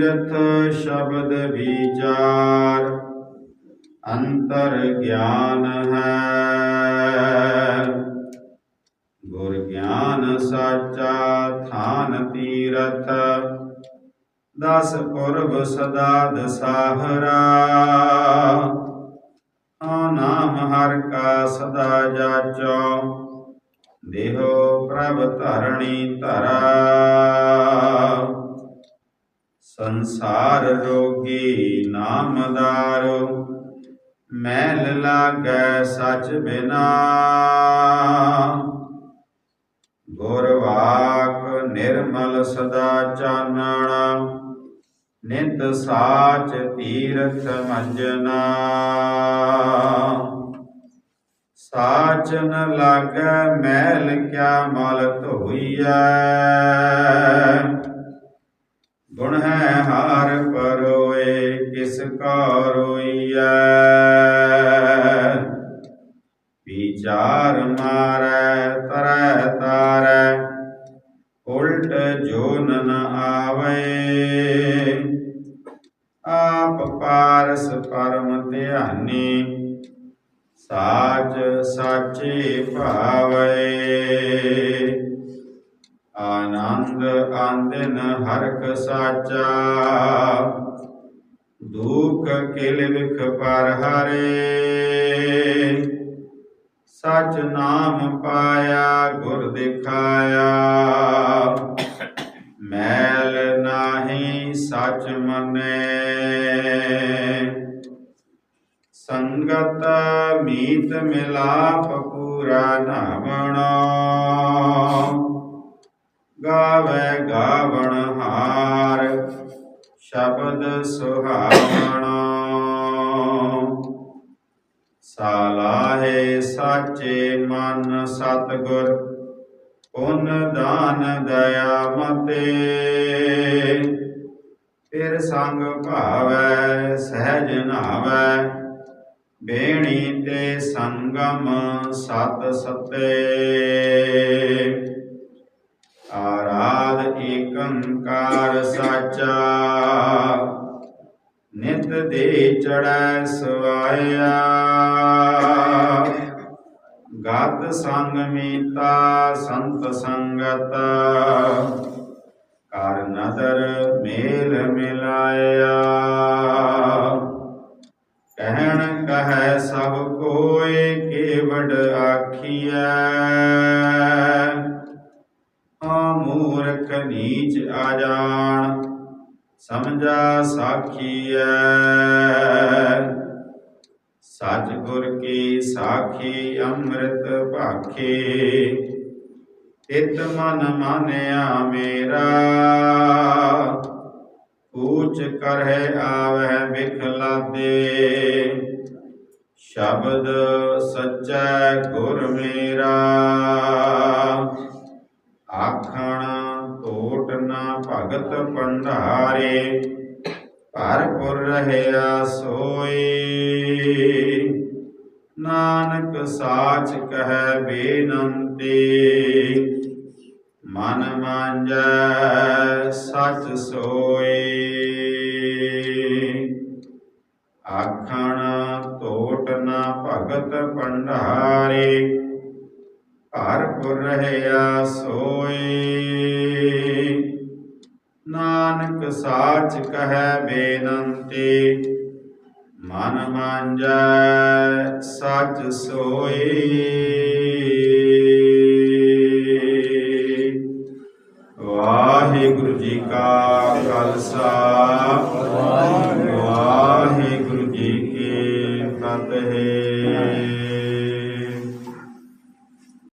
ਤੀਰਥ ਸ਼ਬਦ ਵਿਚਾਰ, ਅੰਤਰ ਗਿਆਨ ਹੈ। ਗੁਰ ਗਿਆਨ ਸਾਚਾ ਥਾਨ ਤੀਰਥ, ਦਸ ਪੁਰਬ ਸਦਾ ਦਸਾਹਰਾ। ਆ ਨਾਮ ਹਰ ਕਾ ਸਦਾ ਜਾਚੋ, ਦੇਹੋ ਪ੍ਰਭ ਧਰਣੀ ਧਰਾ। ਸੰਸਾਰ ਰੋਗੀ ਨਾਮਦਾਰੋ, ਮੈਲ ਲਾਗੈ ਸਚ ਬਿਨਾ। ਗੁਰ ਵਾਕ ਨਿਰਮਲ ਸਦਾ ਚਾਨਣਾ, ਨਿਤ ਸਾਚ ਤੀਰਥ ਮੰਜਨਾ। ਸਾਚ ਲਾਗੈ ਮੈਲ ਕਿਆ ਮਲ ਧੋਈਐ। ਵਿਚਾਰ ਮਾਰੈ ਤਰੈ, ਤਾਰੈ, ਉਲਟ ਜੋ ਨ ਆਵੇ। ਆਪ ਪਾਰਸ ਪਰਮ ਧਿਆਨੀ, ਸਾਚ ਸਾਚੇ ਭਾਵੇ। ਆਨੰਦ ਆਂਦਨ ਹਰਖ ਸਾਚਾ, ਦੁਖ ਕਿਲ ਵਿਖ ਪਰ ਹਰੇ। ਸਚ ਨਾਮ ਪਾਇਆ, ਗੁਰ ਦਿਖਾਇਆ। ਮੈਲ ਨਾਹੀ ਸਚ ਮਨੇ। ਸੰਗਤ ਮੀਤ ਮਿਲਾਪ ਪੂਰਾ ਨਾਵਣੋ। ਗਾਵੇ ਗਾਵਣ ਹਾਰ, ਸ਼ਬਦ ਸੁਹਾਵਣਾ। ਸਾਲਾਹੇ ਸਾਚੇ ਮਨ ਸਤਗੁਰ, ਪੁੰਨ ਦਾਨ ਦਇਆ ਮਤੇ। ਫਿਰ ਸੰਗ ਭਾਵੈ, ਸਹਿਜ ਨਾਵੈ, ਬੇਣੀ ਤੇ ਸੰਗਮ ਸਤ ਸਤੇ। ਆਰਾਧ ਏਕੰਕਾਰ ਸਾਚਾ ਨਿਤ ਦੇ ਚੜੈ ਸਵਾਇਆ। ਗਤ ਸੰਗ ਮੀਤਾ, ਸੰਤ ਸੰਗਤ। ਕਰ ਨਦਰ ਮੇਲ ਮਿਲਾਇਆ। ਕਹਿਣ ਕਹੈ ਸਭ ਕੋਇ ਕੇਵੜ ਆਖੀਐ। ਆ ਮੂਰਖ ਨੀਚ ਆਜਾਨ ਸਮਝਾ ਸਾਖੀਐ। ਸਚ ਗੁਰ ਕੀ ਸਾਖੀ ਅੰਮ੍ਰਿਤ ਭਾਖੇ। ਤਿਤ ਮਨ ਮਾਨਿਆ ਮੇਰਾ। ਕੂਚ ਕਰਹਿ ਆਵਹਿ ਬਿਖਲਾਦੇ ਸ਼ਬਦ ਸਚੈ ਗੁਰ ਮੇਰਾ। ਆਖਣ ਭਗਤ ਭੰਡਾਰੇ, ਭਰਪੁਰ ਰਹਿਆ ਸੋਈ ਨਾਨਕ ਸਾਚ ਕਹੈ ਬੇਨੰਤੀ, ਮਨ ਮਾਂਜੈ ਸਚ ਸੋਈ। ਆਖਣ ਟੋਟ ਨਾ ਭਗਤ ਭੰਡਾਰੇ ਘਰ ਪੁਰ ਰਹਿਆ ਸੋਈ ਨਾਨਕ ਸਾਚ ਕਹੈ ਬੇਨੰਤੀ ਮਨ ਮੰਜੈ ਸਚ ਸੋਈ। ਵਾਹਿਗੁਰੂ ਜੀ ਕਾ ਖਾਲਸਾ। ਵਾਹਿਗੁਰੂ